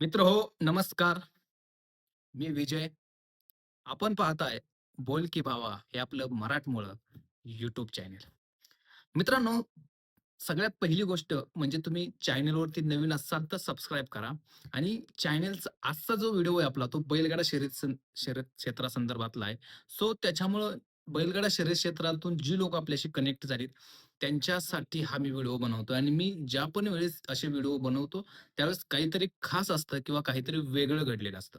मित्र हो नमस्कार. मी विजय. आपण पाहताय बोल की भावा हे आपलं मराठमोळं युट्यूब चॅनेल मित्रांनो सगळ्यात पहिली गोष्ट म्हणजे तुम्ही चॅनेलवरती नवीन असाल तर सबस्क्राईब करा आणि चॅनेलचा आजचा जो व्हिडिओ आहे आपला तो बैलगाडा शर्यत सं- शर्यत क्षेत्रासंदर्भातला आहे. सो त्याच्यामुळं बैलगाडा शर्यत क्षेत्रातून जी लोक आपल्याशी कनेक्ट झालीत त्यांच्यासाठी हा मी व्हिडिओ बनवतो आणि मी ज्या पण वेळेस असे व्हिडिओ बनवतो त्यावेळेस काहीतरी खास असतं किंवा काहीतरी वेगळं घडलेलं असतं.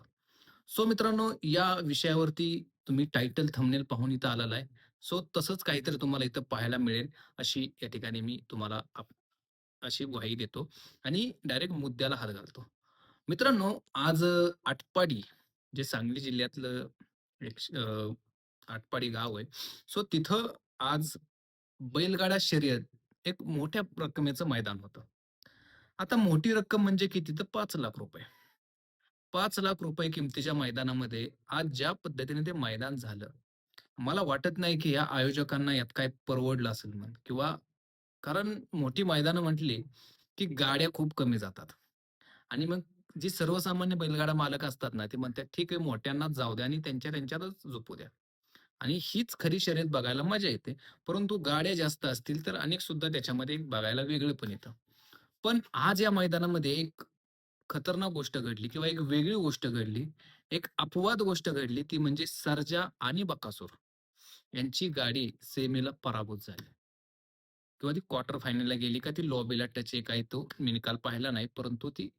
सो मित्रांनो या विषयावरती तुम्ही टायटल थंबनेल पाहून इथं आलेला आहे. सो तसंच काहीतरी तुम्हाला इथं पाहायला मिळेल अशी या ठिकाणी मी तुम्हाला अशी ग्वाही देतो. आणि डायरेक्ट मुद्द्याला हात घालतो. मित्रांनो आज आटपाडी जे सांगली जिल्ह्यातलं एक आटपाडी गाव आहे. सो तिथं आज बैलगाडा शर्यत एक मोठ्या रकमेचं मैदान होतं. आता मोठी रक्कम म्हणजे किती? तर पाच लाख रुपये. पाच लाख रुपये किमतीच्या मैदानामध्ये आज ज्या पद्धतीने ते मैदान झालं मला वाटत नाही की या आयोजकांना यात काय परवडलं असेल म्हण किंवा कारण मोठी मैदानं म्हटली की गाड्या खूप कमी जातात. आणि मग जी सर्वसामान्य बैलगाडा मालक असतात ना ते म्हणतात ठीक आहे मोठ्यांनाच जाऊ द्या आणि त्यांच्या त्यांच्यातच झोपू द्या. आणि हीच खरी शर्यत बघायला मजा येते. परंतु गाड्या जास्त असतील तर अनेक सुद्धा त्याच्यामध्ये बघायला वेगळं पण येतं. पण आज या मैदानामध्ये एक खतरनाक गोष्ट घडली किंवा एक वेगळी गोष्ट घडली एक अपवाद गोष्ट घडली ती म्हणजे सर्जा आणि बकासूर यांची गाडी सेमीला पराभूत झाली. किंवा ती क्वार्टर फायनलला गेली का ती लॉबीला टच एक आहे तो मी निकाल पाहिला नाही परंतु ती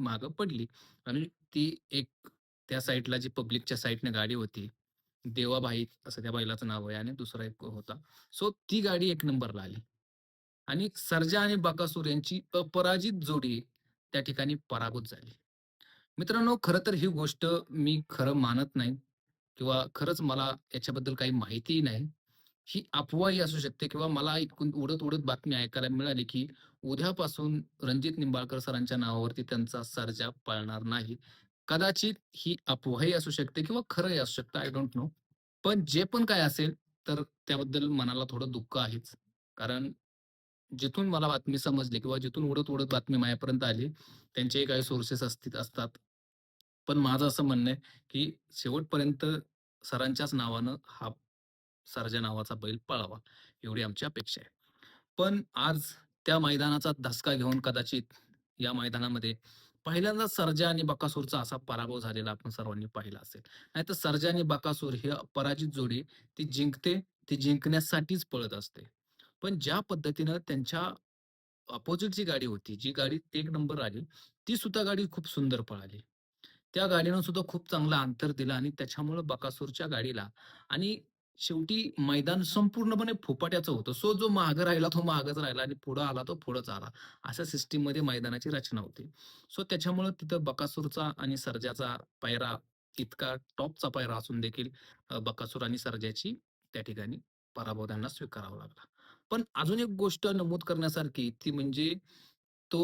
मागं पडली. आणि ती एक त्या साईडला जी पब्लिकच्या साईडने गाडी होती देवाबाई असं त्या बैलाचं नाव आहे आणि दुसरा एक होता. सो ती गाडी एक नंबरला आली. आणि सर्जा आणि बकासूर यांची अपराजित जोडी त्या ठिकाणी पराभूत झाली. मित्रांनो खरं तर ही गोष्ट मी खरं मानत नाही किंवा खरंच मला याच्याबद्दल काही माहितीही नाही. ही अफवाही असू शकते किंवा मला ऐकून उडत उडत बातमी ऐकायला मिळाली की उद्यापासून रणजित निंबाळकर सरांच्या नावावरती त्यांचा सर्जा पळणार नाही. कदाचित ही अफवाही असू शकते किंवा खरंही असू शकतं आय डोंट नो पण जे पण काय असेल तर त्याबद्दल मनाला थोडं दुःख आहेच. कारण जिथून मला बातमी समजली किंवा जिथून उडत उडत बातमी माझ्यापर्यंत आली त्यांचेही काही सोर्सेस असतील असतात. पण माझं असं म्हणणं आहे की शेवटपर्यंत सरांच्याच नावानं हा सरजा नावाचा बैल पळावा एवढी आमची अपेक्षा आहे. पण आज त्या मैदानाचा धसका घेऊन कदाचित या मैदानामध्ये पहिल्यांदा सर्जा आणि बकासूरचा असा पराभव झालेला आपण सर्वांनी पाहिला असेल. नाहीतर सर्जा आणि बकासूर ही पराजित जोडी ती जिंकते ती जिंकण्यासाठीच पळत असते. पण ज्या पद्धतीनं त्यांच्या अपोजिटची गाडी होती जी गाडी एक नंबर आली ती सुद्धा गाडी खूप सुंदर पळाली. त्या गाडीनं सुद्धा खूप चांगलं अंतर दिलं आणि त्याच्यामुळं बकासूरच्या गाडीला आणि शेवटी मैदान संपूर्णपणे फुपाट्याचं होतं. सो जो मागं राहिला तो मागच राहिला आणि पुढं आला तो पुढंच आला. अशा सिस्टीममध्ये मैदानाची रचना होती. सो त्याच्यामुळे तिथं बकासूरचा आणि सर्जाचा पायरा इतका टॉपचा पायरा असून देखील बकासूर आणि सर्जाची त्या ठिकाणी पराभव त्यांना स्वीकारावा लागला. पण अजून एक गोष्ट नमूद करण्यासारखी ती म्हणजे तो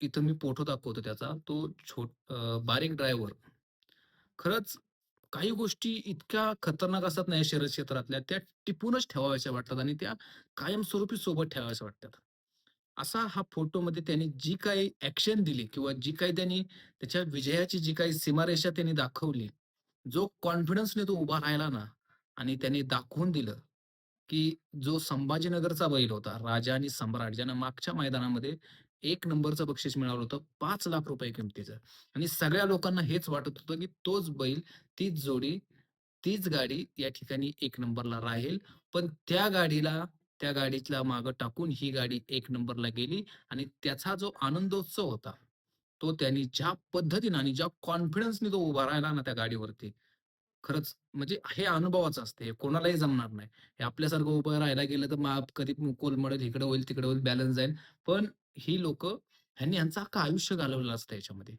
इथं मी फोटो दाखवतो त्याचा तो छोट बारीक ड्रायव्हर खरंच काही गोष्टी इतक्या खतरनाक असतात ना या क्षेत्रातल्या त्या टिपूनच ठेवाव्याशा वाटतात आणि त्या कायमस्वरूपी सोबत ठेवाव्याशा वाटतात. असा हा फोटोमध्ये त्यांनी जी काही ऍक्शन दिली किंवा जी काही त्यांनी त्याच्या विजयाची जी काही सीमारेषा त्यांनी दाखवली जो कॉन्फिडन्सने तो उभा राहिला ना आणि त्यांनी दाखवून दिलं की जो संभाजीनगरचा बैल होता राजा आणि सम्राट ज्यानं मागच्या मैदानामध्ये एक नंबरचं बक्षीस मिळालं होतं पाच लाख रुपये किमतीचं. आणि सगळ्या लोकांना हेच वाटत होतं की तोच बैल तीच जोडी तीच गाडी या ठिकाणी एक नंबरला राहील. पण त्या गाडीला त्या गाडीतला मागं टाकून ही गाडी एक नंबरला गेली आणि त्याचा जो आनंदोत्सव होता तो त्यांनी ज्या पद्धतीने आणि ज्या कॉन्फिडन्सने तो उभा राहिला ना त्या गाडीवरती खरंच म्हणजे हे अनुभवाचं असते हे कोणालाही जमणार नाही. हे आपल्यासारखं उभं राहायला गेलं तर मग कधी कोलमडेल इकडे होईल तिकडे होईल बॅलन्स जाईल. पण ही लोक ह्यांनी यांचं अख्खं आयुष्य घालवलेलं असतं याच्यामध्ये.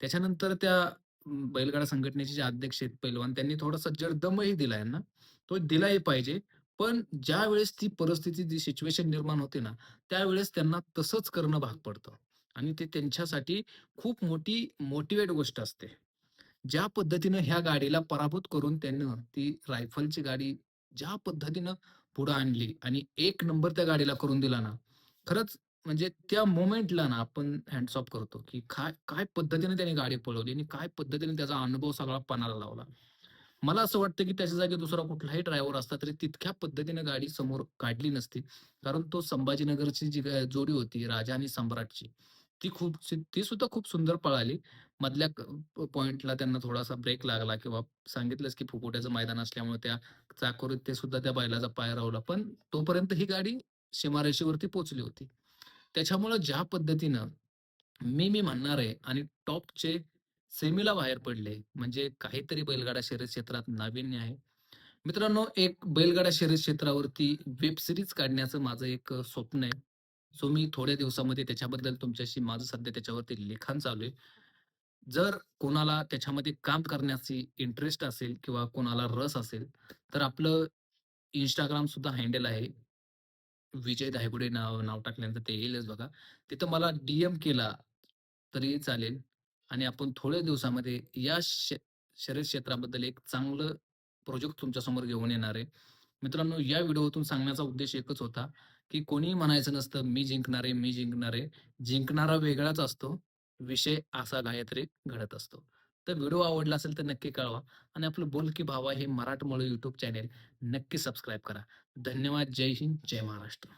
त्याच्यानंतर त्या अं, बैलगाडा संघटनेचे जे अध्यक्ष आहेत पैलवान त्यांनी थोडासा जरदमही दिला यांना. तो दिलाही पाहिजे. पण ज्या वेळेस ती परिस्थिती जी सिच्युएशन निर्माण होते ना त्यावेळेस त्यांना तसंच करणं भाग पडतं. आणि ते त्यांच्यासाठी खूप मोठी मोटिवेट गोष्ट असते. ज्या पद्धतीनं ह्या गाडीला पराभूत करून त्यानं ती रायफलची गाडी ज्या पद्धतीनं पुढे आणली आणि एक नंबर त्या गाडीला करून दिला ना खरंच म्हणजे त्या मोमेंटला ना आपण हँड्स ऑफ करतो, की काय काय पद्धतीने त्याने गाडी पळवली आणि काय पद्धतीने त्याचा अनुभव सगळा पणाला लावला. मला असं वाटतं, की त्याच्या जागी दुसरा कुठलाही ड्रायव्हर असता तरी तितक्या पद्धतीने गाडी समोर काढली नसती. कारण तो संभाजीनगरची जी जोडी होती राजा आणि सम्राटची, ती खूप ती सुद्धा खूप सुंदर पळाली. मधल्या पॉइंटला त्यांना थोडासा ब्रेक लागला किंवा सांगितलंच, की फुकोट्याचं मैदान असल्यामुळे त्या चाकोरीत ते सुद्धा त्या बैलाचा पाय रावला. पण तोपर्यंत ही गाडी सीमारेषेवरती पोहोचली होती. त्याच्यामुळं ज्या पद्धतीनं मी, मी म्हणणार आहे आणि टॉपचे सेमीला बाहेर पडले, म्हणजे काहीतरी बैलगाडा शर्यत क्षेत्रात नाविन्य आहे. मित्रांनो, एक बैलगाडा शर्यत क्षेत्रावरती वेब सिरीज काढण्याचं माझं एक स्वप्न आहे. सो मी थोड्या दिवसामध्ये त्याच्याबद्दल तुमच्याशी माझं सध्या त्याच्यावरती लिखाण चालू आहे. जर कोणाला त्याच्यामध्ये काम करण्याची इंटरेस्ट असेल किंवा कोणाला रस असेल, तर आपलं इंस्टाग्राम सुद्धा हँडल आहे. विजय धायगुडे नाव नाव टाकल्यानंतर ते येईलच बघा. तिथं मला डी-एम केला तरी चालेल आणि आपण थोड्या दिवसामध्ये या श शर्यत क्षेत्राबद्दल एक चांगलं प्रोजेक्ट तुमच्यासमोर घेऊन येणार आहे. मित्रांनो, या व्हिडिओतून सांगण्याचा उद्देश एकच होता, की कोणीही म्हणायचं नसतं, "मी जिंकणार आहे, मी जिंकणार आहे." जिंकणारा वेगळाच असतो. विषय असा गायत्री घडत असतो. तर व्हिडिओ आवडला असेल तर नक्की कळवा आणि आपलं बोल की भावा हे मराठमोळं युट्यूब चॅनेल नक्की सबस्क्राईब करा. धन्यवाद. जय हिंद, जय महाराष्ट्र.